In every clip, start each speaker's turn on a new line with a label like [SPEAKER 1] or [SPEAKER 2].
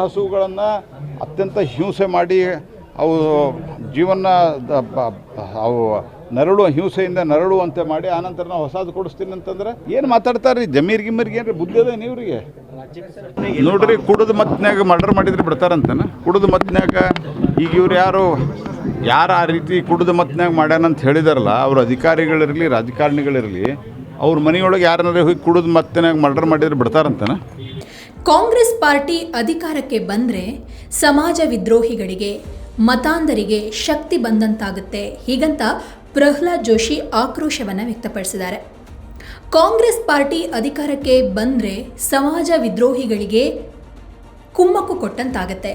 [SPEAKER 1] ಹಸುಗಳನ್ನು ಅತ್ಯಂತ ಹಿಂಸೆ ಮಾಡಿ ಅವು ಜೀವನ ಅವು ನರಳು ಹಿಂಸೆಯಿಂದ ನರಳುವಂತೆ ಮಾಡಿ ಆನಂತರ ನಾವು ಹೊಸದು ಕೊಡಿಸ್ತೀನಿ ಅಂತಂದ್ರೆ ಏನು ಮಾತಾಡ್ತಾರೆ ರೀ ಜಮೀರ್ ಗಿಮೀರ್ಗೆ ಏನ್ರಿ ಬುದ್ಧಿ ಅದೇ ನೀವ್ರಿಗೆ? ನೋಡ್ರಿ, ಕುಡಿದು ಮತ್ನ್ಯಾಗ ಮರ್ಡರ್ ಮಾಡಿದ್ರೆ ಬಿಡ್ತಾರಂತನ? ಕುಡಿದು ಮತ್ನ್ಯಾಗ ಈಗ ಇವ್ರು ಯಾರು ಯಾರು ಆ ರೀತಿ ಕುಡಿದು ಮತ್ನ್ಯಾಗ ಮಾಡ್ಯಾನಂತ ಹೇಳಿದಾರಲ್ಲ, ಅವ್ರ ಅಧಿಕಾರಿಗಳಿರಲಿ, ರಾಜಕಾರಣಿಗಳಿರಲಿ, ಅವ್ರ ಮನೆಯೊಳಗೆ ಯಾರನ್ನಾರ ಹೋಗಿ ಕುಡಿದು ಮತ್ತಿನಾಗ ಮರ್ಡರ್ ಮಾಡಿದ್ರೆ ಬಿಡ್ತಾರಂತನ?
[SPEAKER 2] ಕಾಂಗ್ರೆಸ್ ಪಾರ್ಟಿ ಅಧಿಕಾರಕ್ಕೆ ಬಂದರೆ ಸಮಾಜ ವಿದ್ರೋಹಿಗಳಿಗೆ, ಮತಾಂಧರಿಗೆ ಶಕ್ತಿ ಬಂದಂತಾಗುತ್ತೆ. ಹೀಗಂತ ಪ್ರಹ್ಲಾದ್ ಜೋಶಿ ಆಕ್ರೋಶವನ್ನು ವ್ಯಕ್ತಪಡಿಸಿದ್ದಾರೆ. ಕಾಂಗ್ರೆಸ್ ಪಾರ್ಟಿ ಅಧಿಕಾರಕ್ಕೆ ಬಂದರೆ ಸಮಾಜ ವಿದ್ರೋಹಿಗಳಿಗೆ ಕುಮ್ಮಕ್ಕು ಕೊಟ್ಟಂತಾಗತ್ತೆ.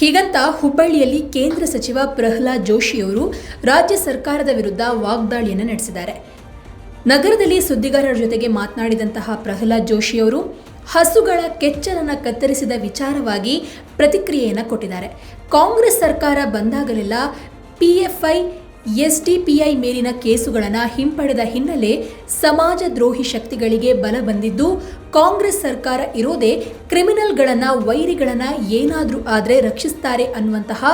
[SPEAKER 2] ಹೀಗಂತ ಹುಬ್ಬಳ್ಳಿಯಲ್ಲಿ ಕೇಂದ್ರ ಸಚಿವ ಪ್ರಹ್ಲಾದ್ ಜೋಶಿಯವರು ರಾಜ್ಯ ಸರ್ಕಾರದ ವಿರುದ್ಧ ವಾಗ್ದಾಳಿಯನ್ನು ನಡೆಸಿದ್ದಾರೆ. ನಗರದಲ್ಲಿ ಸುದ್ದಿಗಾರರ ಜೊತೆಗೆ ಮಾತನಾಡಿದಂತಹ ಪ್ರಹ್ಲಾದ್ ಜೋಶಿಯವರು ಹಸುಗಳ ಕೆಚ್ಚಲನ್ನು ಕತ್ತರಿಸಿದ ವಿಚಾರವಾಗಿ ಪ್ರತಿಕ್ರಿಯೆಯನ್ನು ಕೊಟ್ಟಿದ್ದಾರೆ. ಕಾಂಗ್ರೆಸ್ ಸರ್ಕಾರ ಬಂದಾಗಲೆಲ್ಲ ಪಿಎಫ್ಐ ಐ ಮೇಲಿನ ಕೇಸುಗಳನ್ನು ಹಿಂಪಡೆದ ಹಿನ್ನೆಲೆ ಸಮಾಜ ದ್ರೋಹಿ ಶಕ್ತಿಗಳಿಗೆ ಬಲ ಬಂದಿದ್ದು, ಕಾಂಗ್ರೆಸ್ ಸರ್ಕಾರ ಇರೋದೇ ಕ್ರಿಮಿನಲ್ಗಳನ್ನು, ವೈರಿಗಳನ್ನು ಏನಾದರೂ ಆದರೆ ರಕ್ಷಿಸ್ತಾರೆ ಅನ್ನುವಂತಹ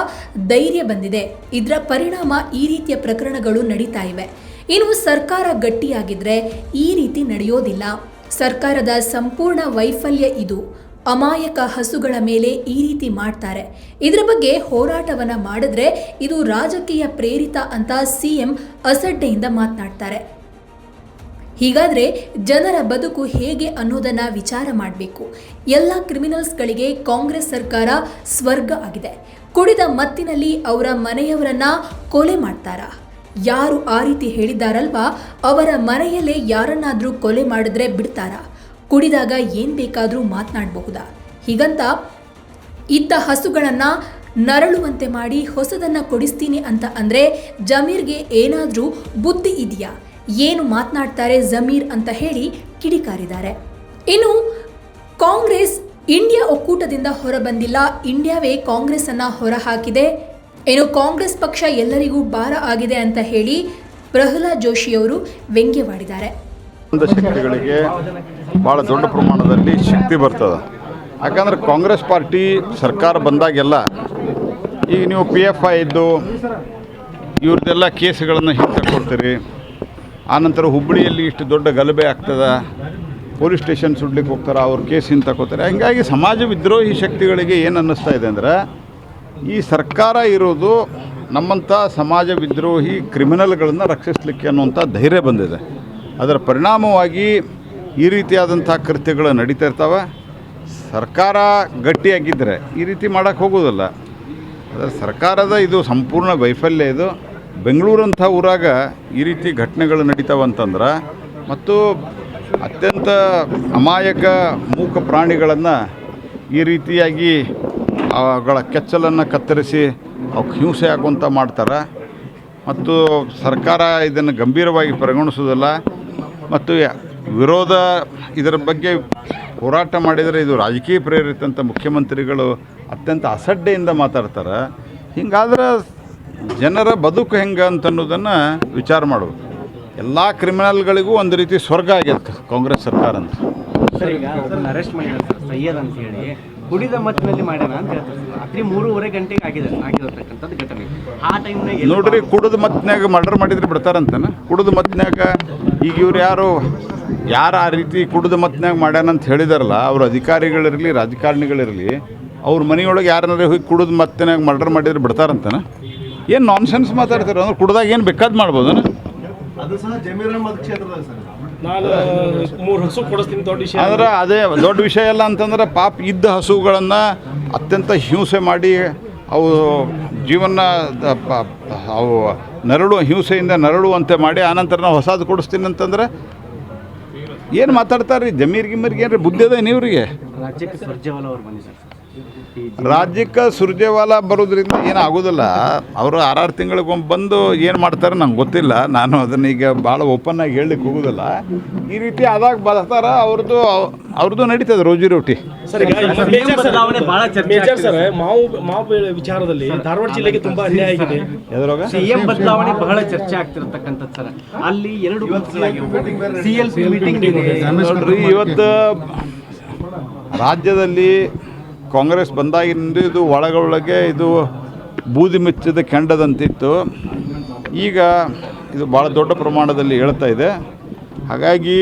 [SPEAKER 2] ಧೈರ್ಯ ಬಂದಿದೆ. ಇದರ ಪರಿಣಾಮ ಈ ರೀತಿಯ ಪ್ರಕರಣಗಳು ನಡೀತಾ ಇವೆ. ಇನ್ನು ಸರ್ಕಾರ ಗಟ್ಟಿಯಾಗಿದ್ರೆ ಈ ರೀತಿ ನಡೆಯೋದಿಲ್ಲ. ಸರ್ಕಾರದ ಸಂಪೂರ್ಣ ವೈಫಲ್ಯ ಇದು. ಅಮಾಯಕ ಹಸುಗಳ ಮೇಲೆ ಈ ರೀತಿ ಮಾಡ್ತಾರೆ. ಇದರ ಬಗ್ಗೆ ಹೋರಾಟವನ್ನ ಮಾಡಿದ್ರೆ ಇದು ರಾಜಕೀಯ ಪ್ರೇರಿತ ಅಂತ ಸಿಎಂ ಅಸಡ್ಡೆಯಿಂದ ಮಾತನಾಡ್ತಾರೆ. ಹೀಗಾದ್ರೆ ಜನರ ಬದುಕು ಹೇಗೆ ಅನ್ನೋದನ್ನ ವಿಚಾರ ಮಾಡಬೇಕು. ಎಲ್ಲ ಕ್ರಿಮಿನಲ್ಸ್ಗಳಿಗೆ ಕಾಂಗ್ರೆಸ್ ಸರ್ಕಾರ ಸ್ವರ್ಗ ಆಗಿದೆ. ಕುಡಿದ ಮತ್ತಿನಲ್ಲಿ ಅವರ ಮನೆಯವರನ್ನ ಕೊಲೆ ಮಾಡ್ತಾರಾ? ಯಾರು ಆ ರೀತಿ ಹೇಳಿದ್ದಾರಲ್ವಾ ಅವರ ಮನೆಯಲ್ಲೇ ಯಾರನ್ನಾದರೂ ಕೊಲೆ ಮಾಡಿದ್ರೆ ಬಿಡ್ತಾರಾ? ಕುಡಿದಾಗ ಏನು ಬೇಕಾದರೂ ಮಾತನಾಡಬಹುದಾ? ಹೀಗಂತ ಇದ್ದ ಹಸುಗಳನ್ನು ನರಳುವಂತೆ ಮಾಡಿ ಹೊಸದನ್ನು ಕೊಡಿಸ್ತೀನಿ ಅಂತ ಅಂದರೆ ಜಮೀರ್ಗೆ ಏನಾದರೂ ಬುದ್ಧಿ ಇದೆಯಾ? ಏನು ಮಾತನಾಡ್ತಾರೆ ಜಮೀರ್ ಅಂತ ಹೇಳಿ ಕಿಡಿಕಾರಿದ್ದಾರೆ. ಇನ್ನು ಕಾಂಗ್ರೆಸ್ ಇಂಡಿಯಾ ಒಕ್ಕೂಟದಿಂದ ಹೊರಬಂದಿಲ್ಲ. ಇಂಡಿಯಾವೇ ಕಾಂಗ್ರೆಸ್ ಅನ್ನ ಹೊರಹಾಕಿದೆ. ಏನು ಕಾಂಗ್ರೆಸ್ ಪಕ್ಷ ಎಲ್ಲರಿಗೂ ಭಾರ ಆಗಿದೆ ಅಂತ ಹೇಳಿ ಪ್ರಹ್ಲಾದ್ ಜೋಶಿಯವರು ವ್ಯಂಗ್ಯವಾಡಿದ್ದಾರೆ.
[SPEAKER 1] ಶಕ್ತಿಗಳಿಗೆ ಭಾಳ ದೊಡ್ಡ ಪ್ರಮಾಣದಲ್ಲಿ ಶಕ್ತಿ ಬರ್ತದೆ. ಯಾಕಂದ್ರೆ ಕಾಂಗ್ರೆಸ್ ಪಾರ್ಟಿ ಸರ್ಕಾರ ಬಂದಾಗೆಲ್ಲ ಈಗ ನೀವು ಪಿ ಎಫ್ ಐ ಇದ್ದು ಇವ್ರದ್ದೆಲ್ಲ ಕೇಸ್ಗಳನ್ನು ಹಿಂತಕೊಳ್ತೀರಿ ಆನಂತರ ಹುಬ್ಬಳ್ಳಿಯಲ್ಲಿ ಇಷ್ಟು ದೊಡ್ಡ ಗಲಭೆ ಆಗ್ತದೆ. ಪೊಲೀಸ್ ಸ್ಟೇಷನ್ ಸುಡ್ಲಿಕ್ಕೆ ಹೋಗ್ತಾರೆ, ಅವ್ರ ಕೇಸ್ ಹಿಂತಕೋತಾರೆ ಹಂಗಾಗಿ ಸಮಾಜ ವಿದ್ರೋಹಿ ಶಕ್ತಿಗಳಿಗೆ ಏನು ಅನ್ನಿಸ್ತಾ ಇದೆ ಅಂದ್ರೆ ಈ ಸರ್ಕಾರ ಇರೋದು ನಮ್ಮಂಥ ಸಮಾಜ ವಿದ್ರೋಹಿ ಕ್ರಿಮಿನಲ್ಗಳನ್ನು ರಕ್ಷಿಸಲಿಕ್ಕೆ ಅನ್ನುವಂಥ ಧೈರ್ಯ ಬಂದಿದೆ. ಅದರ ಪರಿಣಾಮವಾಗಿ ಈ ರೀತಿಯಾದಂಥ ಕೃತ್ಯಗಳು ನಡೀತಾ ಇರ್ತವೆ. ಸರ್ಕಾರ ಗಟ್ಟಿಯಾಗಿದ್ದರೆ ಈ ರೀತಿ ಮಾಡೋಕ್ಕೆ ಹೋಗೋದಲ್ಲ. ಅದರ ಸರ್ಕಾರದ ಇದು ಸಂಪೂರ್ಣ ವೈಫಲ್ಯ ಇದು. ಬೆಂಗಳೂರಂಥ ಊರಾಗ ಈ ರೀತಿ ಘಟನೆಗಳು ನಡೀತಾವಂತಂದ್ರೆ ಮತ್ತು ಅತ್ಯಂತ ಅಮಾಯಕ ಮೂಕ ಪ್ರಾಣಿಗಳನ್ನು ಈ ರೀತಿಯಾಗಿ ಅವುಗಳ ಕೆಚ್ಚಲನ್ನು ಕತ್ತರಿಸಿ ಅವು ಹಿಂಸೆ ಆಗುವಂಥ ಮಾಡ್ತಾರೆ. ಮತ್ತು ಸರ್ಕಾರ ಇದನ್ನು ಗಂಭೀರವಾಗಿ ಪರಿಗಣಿಸೋದಿಲ್ಲ ಮತ್ತು ವಿರೋಧ ಇದರ ಬಗ್ಗೆ ಹೋರಾಟ ಮಾಡಿದರೆ ಇದು ರಾಜಕೀಯ ಪ್ರೇರಿತ ಅಂತ ಮುಖ್ಯಮಂತ್ರಿಗಳು ಅತ್ಯಂತ ಅಸಡ್ಡೆಯಿಂದ ಮಾತಾಡ್ತಾರೆ. ಹಿಂಗಾದ್ರೆ ಜನರ ಬದುಕು ಹೆಂಗೆ ಅಂತ ಅನ್ನೋದನ್ನು ವಿಚಾರ ಮಾಡಬೇಕು ಎಲ್ಲ ಕ್ರಿಮಿನಲ್ಗಳಿಗೂ ಒಂದು ರೀತಿ ಸ್ವರ್ಗ ಆಗ್ಯದ ಕಾಂಗ್ರೆಸ್ ಸರ್ಕಾರ ಅಂತ.
[SPEAKER 3] ಕುಡಿದ ಮತ್ತಿನಲ್ಲಿ ಮಾಡ್ಯಾನ ಅಂತ ಹೇಳ್ತಾರೆ. ರಾತ್ರಿ ಮೂರುವರೆ ಗಂಟೆಗೆ ಆಗಿದೆ ಆಗಿರತಕ್ಕಂಥದ್ದು ಘಟನೆ. ಆ ಟೈಮ್ನಾಗ
[SPEAKER 1] ನೋಡ್ರಿ ಕುಡಿದ ಮತ್ತಿನಾಗ ಮರ್ಡರ್ ಮಾಡಿದ್ರೆ ಬಿಡ್ತಾರಂತನ? ಕುಡಿದ ಮತ್ತಿನಾಗ ಈಗ ಇವ್ರು ಯಾರು ಯಾರು ಆ ರೀತಿ ಕುಡಿದ ಮತ್ನ್ಯಾಗ ಮಾಡ್ಯಾನಂತ ಹೇಳಿದಾರಲ್ಲ ಅವ್ರ ಅಧಿಕಾರಿಗಳಿರಲಿ ರಾಜಕಾರಣಿಗಳಿರಲಿ ಅವ್ರ ಮನೆಯೊಳಗೆ ಯಾರನ್ನಾರು ಹೋಗಿ ಕುಡಿದ ಮತ್ತಿನಾಗ ಮರ್ಡರ್ ಮಾಡಿದ್ರೆ ಬಿಡ್ತಾರಂತನ? ಏನು ನಾನ್ಸೆನ್ಸ್ ಮಾತಾಡ್ತಾರೆ ಅಂದ್ರೆ ಕುಡ್ದಾಗ ಏನು ಬೇಕಾದ್ ಮಾಡ್ಬೋದನ?
[SPEAKER 4] ಅದು ಸಹ ಜಮೀರ್ ಅಹಮದ್ ಕ್ಷೇತ್ರದಾಗ ಸರ್.
[SPEAKER 5] ನಾನು ಮೂರು ಹಸು ಕೊಡಿಸ್ತೀನಿ ದೊಡ್ಡ ವಿಷಯ.
[SPEAKER 1] ಅಂದ್ರೆ ಅದೇ ದೊಡ್ಡ ವಿಷಯ ಎಲ್ಲ ಅಂತಂದ್ರೆ ಪಾಪ ಇದ್ದ ಹಸುಗಳನ್ನು ಅತ್ಯಂತ ಹಿಂಸೆ ಮಾಡಿ ಅವು ಜೀವನ ಅವು ನರಳು ಹಿಂಸೆಯಿಂದ ನರಳುವಂತೆ ಮಾಡಿ ಆನಂತರ ನಾವು ಹೊಸದು ಕೊಡಿಸ್ತೀನಿ ಅಂತಂದ್ರೆ ಏನು ಮಾತಾಡ್ತಾರೆ ರೀ ಜಮೀರ್ ಗಿಮೀರ್ಗೆ ಏನ್ರಿ ಬುದ್ಧಿ ಅದ ನೀವ್ರಿಗೆ?
[SPEAKER 3] ರಾಜ್ಯಕ್ಕೆ ಸುರ್ಜೇವಾಲ
[SPEAKER 1] ಬರೋದ್ರಿಂದ ಏನು ಆಗೋದಿಲ್ಲ ಅವರು ಆರಾರು ತಿಂಗಳಿಗೊಮ್ಮೆ ಬಂದು ಏನು ಮಾಡ್ತಾರೆ ನಂಗೆ ಗೊತ್ತಿಲ್ಲ. ನಾನು ಅದನ್ನ ಈಗ ಭಾಳ ಓಪನ್ ಆಗಿ ಹೇಳಲಿಕ್ಕೆ ಹೋಗೋದಿಲ್ಲ. ಈ ರೀತಿ ಅದಾಗ ಬರ್ತಾರ ಅವ್ರದ್ದು ಅವ್ರದ್ದು ನಡೀತದೆ ರೋಜಿ ರೋಟಿ
[SPEAKER 5] ಸರ್ ಈಗ
[SPEAKER 3] ಸರ್,
[SPEAKER 5] ಮೇಜರ್ ಸರ್
[SPEAKER 3] ಬದಲಾವಣೆ ಬಹಳ ಚರ್ಚೆ
[SPEAKER 5] ಮೇಜರ್ ಸರ್ ಮಾವು ಮಾವು ವಿಚಾರದಲ್ಲಿ ಧಾರವಾಡ ಜಿಲ್ಲೆಗೆ ತುಂಬಾ ಅನ್ಯಾಯ ಆಗಿದೆ.
[SPEAKER 3] ಸಿಎಂ ಬದಲಾವಣೆ ಬಹಳ ಚರ್ಚೆ ಆಗ್ತಿರತಕ್ಕಂಥದ್ದು ಸರ್. ಅಲ್ಲಿ ಎರಡು ಸಿಎಲ್ ಮೀಟಿಂಗ್
[SPEAKER 1] ನೋಡ್ರಿ ಇವತ್ತು ರಾಜ್ಯದಲ್ಲಿ ಕಾಂಗ್ರೆಸ್ ಬಂದಾಗಿಂದ ಇದು ಒಳಗೊಳಗೆ ಇದು ಬೂದಿ ಮೆಚ್ಚಿದ ಕೆಂಡದಂತಿತ್ತು. ಈಗ ಇದು ಭಾಳ ದೊಡ್ಡ ಪ್ರಮಾಣದಲ್ಲಿ ಹೇಳ್ತಾ ಇದೆ. ಹಾಗಾಗಿ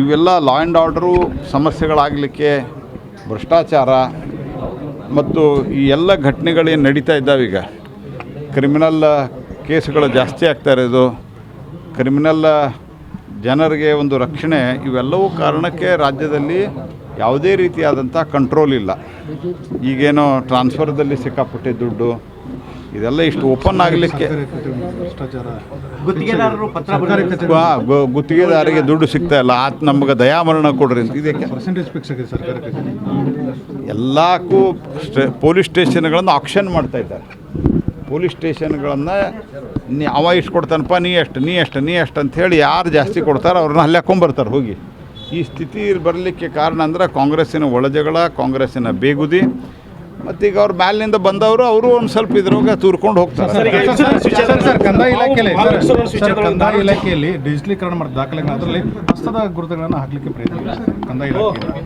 [SPEAKER 1] ಇವೆಲ್ಲ ಲಾ ಆ್ಯಂಡ್ ಆರ್ಡ್ರು ಸಮಸ್ಯೆಗಳಾಗಲಿಕ್ಕೆ ಭ್ರಷ್ಟಾಚಾರ ಮತ್ತು ಈ ಎಲ್ಲ ಘಟನೆಗಳೇನು ನಡೀತಾ ಈಗ. ಕ್ರಿಮಿನಲ್ ಕೇಸ್ಗಳು ಜಾಸ್ತಿ ಆಗ್ತಾ ಇರೋದು. ಕ್ರಿಮಿನಲ್ ಜನರಿಗೆ ಒಂದು ರಕ್ಷಣೆ ಇವೆಲ್ಲವೂ ಕಾರಣಕ್ಕೆ ರಾಜ್ಯದಲ್ಲಿ ಯಾವುದೇ ರೀತಿಯಾದಂಥ ಕಂಟ್ರೋಲ್ ಇಲ್ಲ. ಈಗೇನೋ ಟ್ರಾನ್ಸ್ಫರ್ದಲ್ಲಿ ಸಿಕ್ಕಾಪಟ್ಟೆ ದುಡ್ಡು ಇದೆಲ್ಲ ಇಷ್ಟು ಓಪನ್ ಆಗಲಿಕ್ಕೆ
[SPEAKER 4] ಭ್ರಷ್ಟಾಚಾರ
[SPEAKER 3] ಗುತ್ತಿಗೆದಾರರು ಪತ್ರ ಬರೆದು
[SPEAKER 1] ಗುತ್ತಿಗೆದಾರಿಗೆ ದುಡ್ಡು ಸಿಗ್ತಾ ಇಲ್ಲ. ಆತ ನಮ್ಗೆ ದಯಾಮರಣ ಕೊಡ್ರಿ ಅಂತ. ಇದಕ್ಕೆ ಎಲ್ಲಕ್ಕೂ ಸ್ಟೇ ಪೊಲೀಸ್ ಸ್ಟೇಷನ್ಗಳನ್ನು ಆಕ್ಷನ್ ಮಾಡ್ತಾ ಇದ್ದಾರೆ. ಪೊಲೀಸ್ ಸ್ಟೇಷನ್ಗಳನ್ನು ನೀ ಅವ ಇಷ್ಟು ಕೊಡ್ತಾನಪ್ಪ ನೀ ಎಷ್ಟು ನೀ ಎಷ್ಟು ನೀ ಎಷ್ಟು ಅಂತ ಹೇಳಿ ಯಾರು ಜಾಸ್ತಿ ಕೊಡ್ತಾರೋ ಅವ್ರನ್ನ ಅಲ್ಲಿ ಹಾಕೊಂಡ್ಬರ್ತಾರೆ ಹೋಗಿ. ಈ ಸ್ಥಿತಿ ಬರಲಿಕ್ಕೆ ಕಾರಣ ಅಂದ್ರೆ ಕಾಂಗ್ರೆಸ್ಸಿನ ಒಳಜಗಳ ಕಾಂಗ್ರೆಸ್ಸಿನ ಬೇಗುದಿ. ಮತ್ತು ಈಗ ಅವ್ರ ಮ್ಯಾಲಿನಿಂದ ಬಂದವರು ಅವರು ಒಂದು ಸ್ವಲ್ಪ ಇದ್ರೊಳಗೆ ತೂರ್ಕೊಂಡು ಹೋಗ್ತಾರೆ.
[SPEAKER 4] ಸರ್ ಸರ್ ಕಂದಾಯ ಇಲಾಖೆಯಲ್ಲಿ ಕಂದಾಯ ಇಲಾಖೆಯಲ್ಲಿ ಡಿಜಿಟಲೀಕರಣ ಮಾಡಿದ ದಾಖಲೆಗಳನ್ನ ಅದರಲ್ಲಿ ಹಸ್ತದ ಗುರುತುಗಳನ್ನು ಹಾಕಲಿಕ್ಕೆ ಪ್ರಯತ್ನ ಕಂದಾಯ ಇಲಾಖೆ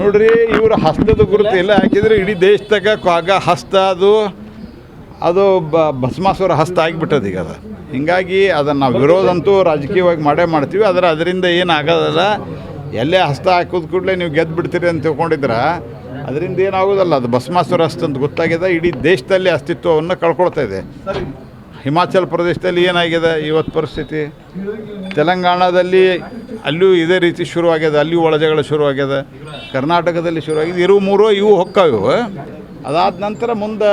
[SPEAKER 1] ನೋಡ್ರಿ ಇವರು ಹಸ್ತದ ಗುರುತು ಎಲ್ಲ ಹಾಕಿದ್ರೆ ಇಡೀ ದೇಶದಾಗ ಆಗ ಹಸ್ತ ಅದು ಅದು ಬ ಭಸ್ಮಾಸುರ ಹಸ್ತ ಆಗಿಬಿಟ್ಟದ ಈಗ ಅದು. ಹೀಗಾಗಿ ಅದನ್ನು ನಾವು ವಿರೋಧ ಅಂತೂ ರಾಜಕೀಯವಾಗಿ ಮಾಡೇ ಮಾಡ್ತೀವಿ. ಆದರೆ ಅದರಿಂದ ಏನು ಆಗೋದಲ್ಲ ಎಲ್ಲೇ ಹಸ್ತ ಹಾಕಿದ ಕೂಡಲೇ ನೀವು ಗೆದ್ದು ಬಿಡ್ತೀರಿ ಅಂತ ತಿಳ್ಕೊಂಡಿದ್ರೆ ಅದರಿಂದ ಏನಾಗೋದಲ್ಲ? ಅದು ಭಸ್ಮಾಸುರ ಹಸ್ತ ಅಂತ ಗೊತ್ತಾಗಿದೆ. ಇಡೀ ದೇಶದಲ್ಲಿ ಅಸ್ತಿತ್ವವನ್ನು ಕಳ್ಕೊಳ್ತಾ ಇದೆ. ಹಿಮಾಚಲ್ ಪ್ರದೇಶದಲ್ಲಿ ಏನಾಗಿದೆ ಇವತ್ತು ಪರಿಸ್ಥಿತಿ? ತೆಲಂಗಾಣದಲ್ಲಿ ಅಲ್ಲೂ ಇದೇ ರೀತಿ ಶುರುವಾಗ್ಯದ, ಅಲ್ಲಿಯೂ ಒಳಜಗಳ ಶುರುವಾಗ್ಯದ, ಕರ್ನಾಟಕದಲ್ಲಿ ಶುರುವಾಗಿದೆ ಇರು ಮೂರು ಇವು ಹೊಕ್ಕವು. ಇವು ಅದಾದ ನಂತರ ಮುಂದೆ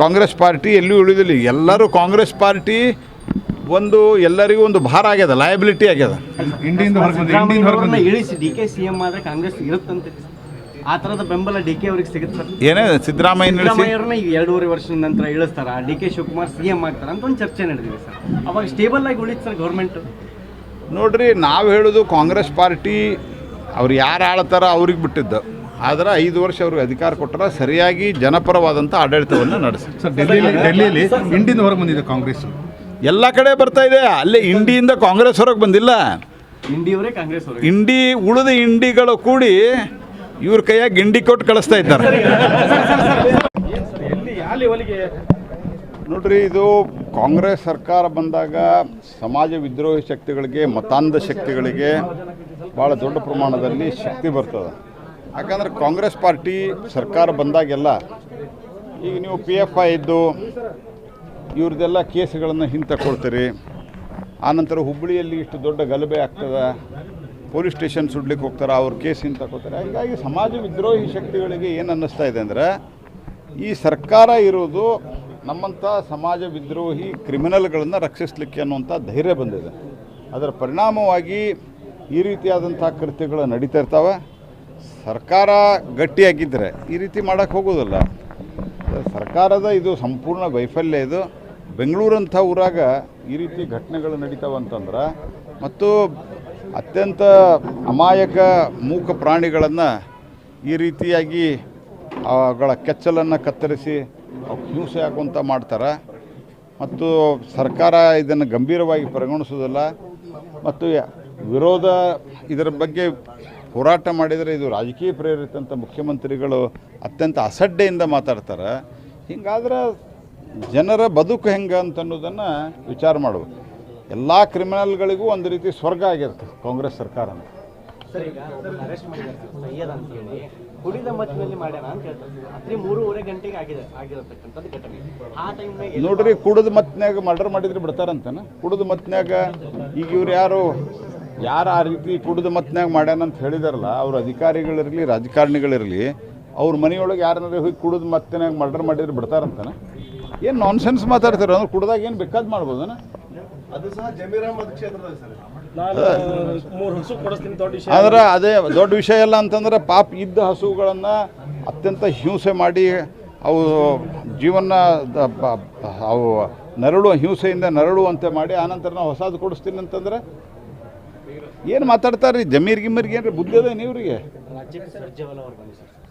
[SPEAKER 1] ಕಾಂಗ್ರೆಸ್ ಪಾರ್ಟಿ ಎಲ್ಲೂ ಉಳಿದಿಲ್ಲ ಎಲ್ಲರೂ ಕಾಂಗ್ರೆಸ್ ಪಾರ್ಟಿ ಒಂದು ಎಲ್ಲರಿಗೂ ಒಂದು ಭಾರ ಆಗ್ಯದ ಲಯಬಿಲಿಟಿ ಆಗ್ಯದ.
[SPEAKER 3] ಇಳಿಸಿ ಡಿ ಕೆ ಸಿ ಎಂ ಆದ್ರೆ ಕಾಂಗ್ರೆಸ್ ಇರುತ್ತಂತೆ. ಆ ಥರದ ಬೆಂಬಲ ಡಿ ಕೆ ಅವ್ರಿಗೆ ಸಿಗುತ್ತೆ
[SPEAKER 1] ಏನೇ ಸಿದ್ದರಾಮಯ್ಯ
[SPEAKER 3] ಎರಡೂವರೆ ವರ್ಷದ ನಂತರ ಇಳಿಸ್ತಾರ. D K Shivakumar C M ಆಗ್ತಾರ ಅಂತ ಒಂದು ಚರ್ಚೆ ನಡೆದಿದೆ ಸರ್. ಅವಾಗ ಸ್ಟೇಬಲ್ ಆಗಿ ಉಳಿತು ಸರ್ ಗೌರ್ಮೆಂಟ್
[SPEAKER 1] ನೋಡ್ರಿ ನಾವು ಹೇಳೋದು ಕಾಂಗ್ರೆಸ್ ಪಾರ್ಟಿ ಅವ್ರು ಯಾರು ಆಳ್ತಾರ ಅವ್ರಿಗೆ ಬಿಟ್ಟಿದ್ದು. ಆದರೆ ಐದು ವರ್ಷ ಅವ್ರಿಗೆ ಅಧಿಕಾರ ಕೊಟ್ಟರೆ ಸರಿಯಾಗಿ ಜನಪರವಾದಂಥ ಆಡಳಿತವನ್ನು ನಡೆಸಿ.
[SPEAKER 4] ಸರ್ ಡೆಲ್ಲಿಯಲ್ಲಿ ಡೆಲ್ಲಿಯಲ್ಲಿ ಇಂಡಿಯಿಂದ ಹೊರಗೆ ಬಂದಿದೆ ಕಾಂಗ್ರೆಸ್
[SPEAKER 1] ಎಲ್ಲ ಕಡೆ ಬರ್ತಾ ಇದೆ. ಅಲ್ಲೇ ಇಂಡಿಯಿಂದ ಕಾಂಗ್ರೆಸ್ ಹೊರಗೆ ಬಂದಿಲ್ಲ.
[SPEAKER 3] ಇಂಡಿಯವರೇ ಕಾಂಗ್ರೆಸ್
[SPEAKER 1] ಇಂಡಿ ಉಳಿದ ಇಂಡಿಗಳು ಕೂಡಿ ಇವ್ರ ಕೈಯಾಗಿ ಗಿಂಡಿ ಕೊಟ್ಟು ಕಳಿಸ್ತಾ ಇದ್ದಾರೆ.
[SPEAKER 5] ಎಲ್ಲಿ ಯಾವ ಲೆವೆಲ್ಗೆ
[SPEAKER 1] ನೋಡ್ರಿ ಇದು ಕಾಂಗ್ರೆಸ್ ಸರ್ಕಾರ ಬಂದಾಗ ಸಮಾಜ ವಿದ್ರೋಹಿ ಶಕ್ತಿಗಳಿಗೆ ಮತಾಂಧ ಶಕ್ತಿಗಳಿಗೆ ಭಾಳ ದೊಡ್ಡ ಪ್ರಮಾಣದಲ್ಲಿ ಶಕ್ತಿ ಬರ್ತದೆ. ಯಾಕಂದ್ರೆ ಕಾಂಗ್ರೆಸ್ ಪಾರ್ಟಿ ಸರ್ಕಾರ ಬಂದಾಗೆಲ್ಲ ಈಗ ನೀವು ಪಿ ಎಫ್ ಐ ಇದ್ದು ಇವ್ರದ್ದೆಲ್ಲ ಕೇಸ್ಗಳನ್ನು ಹಿಂತಕೊಳ್ತೀರಿ. ಆನಂತರ ಹುಬ್ಬಳ್ಳಿಯಲ್ಲಿ ಇಷ್ಟು ದೊಡ್ಡ ಗಲಭೆ ಆಗ್ತದೆ. ಪೊಲೀಸ್ ಸ್ಟೇಷನ್ ಸುಡ್ಲಿಕ್ಕೆ ಹೋಗ್ತಾರೆ, ಅವ್ರ ಕೇಸ್ ಹಿಂತಕೋತಾರೆ. ಹೀಗಾಗಿ ಸಮಾಜ ವಿದ್ರೋಹಿ ಶಕ್ತಿಗಳಿಗೆ ಏನು ಅನ್ನಿಸ್ತಾ ಇದೆ ಅಂದರೆ, ಈ ಸರ್ಕಾರ ಇರೋದು ನಮ್ಮಂಥ ಸಮಾಜ ವಿದ್ರೋಹಿ ಕ್ರಿಮಿನಲ್ಗಳನ್ನು ರಕ್ಷಿಸಲಿಕ್ಕೆ ಅನ್ನುವಂಥ ಧೈರ್ಯ ಬಂದಿದೆ. ಅದರ ಪರಿಣಾಮವಾಗಿ ಈ ರೀತಿಯಾದಂಥ ಕೃತ್ಯಗಳು ನಡೀತಾ ಇರ್ತಾವೆ. ಸರ್ಕಾರ ಗಟ್ಟಿಯಾಗಿದ್ದರೆ ಈ ರೀತಿ ಮಾಡೋಕ್ಕೆ ಹೋಗೋದಲ್ಲ. ಸರ್ಕಾರದ ಇದು ಸಂಪೂರ್ಣ ವೈಫಲ್ಯ ಇದು. ಬೆಂಗಳೂರಂಥ ಊರಾಗ ಈ ರೀತಿ ಘಟನೆಗಳು ನಡೀತಾವೆ ಅಂತಂದ್ರೆ ಮತ್ತು ಅತ್ಯಂತ ಅಮಾಯಕ ಮೂಕ ಪ್ರಾಣಿಗಳನ್ನು ಈ ರೀತಿಯಾಗಿ ಅವುಗಳ ಕೆಚ್ಚಲನ್ನು ಕತ್ತರಿಸಿ ಹಿಂಸೆ ಆಗುವಂಥ ಮಾಡ್ತಾರೆ. ಮತ್ತು ಸರ್ಕಾರ ಇದನ್ನು ಗಂಭೀರವಾಗಿ ಪರಿಗಣಿಸೋದಿಲ್ಲ. ಮತ್ತು ವಿರೋಧ ಇದರ ಬಗ್ಗೆ ಹೋರಾಟ ಮಾಡಿದರೆ ಇದು ರಾಜಕೀಯ ಪ್ರೇರಿತ ಅಂತ ಮುಖ್ಯಮಂತ್ರಿಗಳು ಅತ್ಯಂತ ಅಸಡ್ಡೆಯಿಂದ ಮಾತಾಡ್ತಾರೆ. ಹಿಂಗಾದ್ರೆ ಜನರ ಬದುಕು ಹೆಂಗೆ ಅಂತ ಅನ್ನೋದನ್ನು ವಿಚಾರ ಮಾಡಬೇಕು ಎಲ್ಲ ಕ್ರಿಮಿನಲ್ಗಳಿಗೂ ಒಂದು ರೀತಿ ಸ್ವರ್ಗ ಆಗಿರುತ್ತೆ ಕಾಂಗ್ರೆಸ್ ಸರ್ಕಾರ ಅಂತ. ನೋಡ್ರಿ ಕುಡಿದ ಮತ್ನ್ಯಾಗ ಮರ್ಡರ್ ಮಾಡಿದ್ರೆ ಬಿಡ್ತಾರಂತನ? ಕುಡಿದ ಮತ್ನ್ಯಾಗ ಈಗ ಇವ್ರು ಯಾರು ಯಾರು ಆ ರೀತಿ ಕುಡಿದು ಮತ್ನ್ಯಾಗ ಮಾಡ್ಯಾನ ಅಂತ ಹೇಳಿದಾರಲ್ಲ ಅವ್ರ ಅಧಿಕಾರಿಗಳಿರಲಿ ರಾಜಕಾರಣಿಗಳಿರಲಿ ಅವ್ರ ಮನೆಯೊಳಗೆ ಯಾರನ್ನಾರು ಹೋಗಿ ಕುಡಿದು ಮತ್ತಿನಾಗ ಮರ್ಡರ್ ಮಾಡಿದ್ರೆ ಬಿಡ್ತಾರಂತನ? ಏನು ನಾನ್ಸೆನ್ಸ್ ಮಾತಾಡ್ತಾರೆ ಅಂದ್ರೆ ಕುಡ್ದಾಗ ಏನು ಬೇಕಾದ್ ಮಾಡ್ಬೋದನ?
[SPEAKER 4] ಅದು ಸಹ ಜಮೀರಾಮ್ ಮತಕ್ಷೇತ್ರದ ಸರ್.
[SPEAKER 5] ನಾನು ಮೂರು ಹಸು ಕೊಡಿಸ್ತೀನಿ ದೊಡ್ಡ ವಿಷಯ.
[SPEAKER 1] ಆದ್ರೆ ಅದೇ ದೊಡ್ಡ ವಿಷಯ ಎಲ್ಲ ಅಂತಂದ್ರೆ ಪಾಪ ಇದ್ದ ಹಸುಗಳನ್ನ ಅತ್ಯಂತ ಹಿಂಸೆ ಮಾಡಿ ಅವು ಜೀವನ ದ- ಬ- ಬ- ಅವು ನರಳು ಹಿಂಸೆಯಿಂದ ನರಳುವಂತೆ ಮಾಡಿ ಆನಂತರ ನಾವು ಹೊಸದು ಕೊಡಿಸ್ತೀನಿ ಅಂತಂದ್ರೆ ಏನು ಮಾತಾಡ್ತಾರೆ ರೀ ಜಮೀರ್ ಏನು ಏನ್ರಿ? ಬುದ್ಧಿ ಅದ ನೀವ್ರಿಗೆ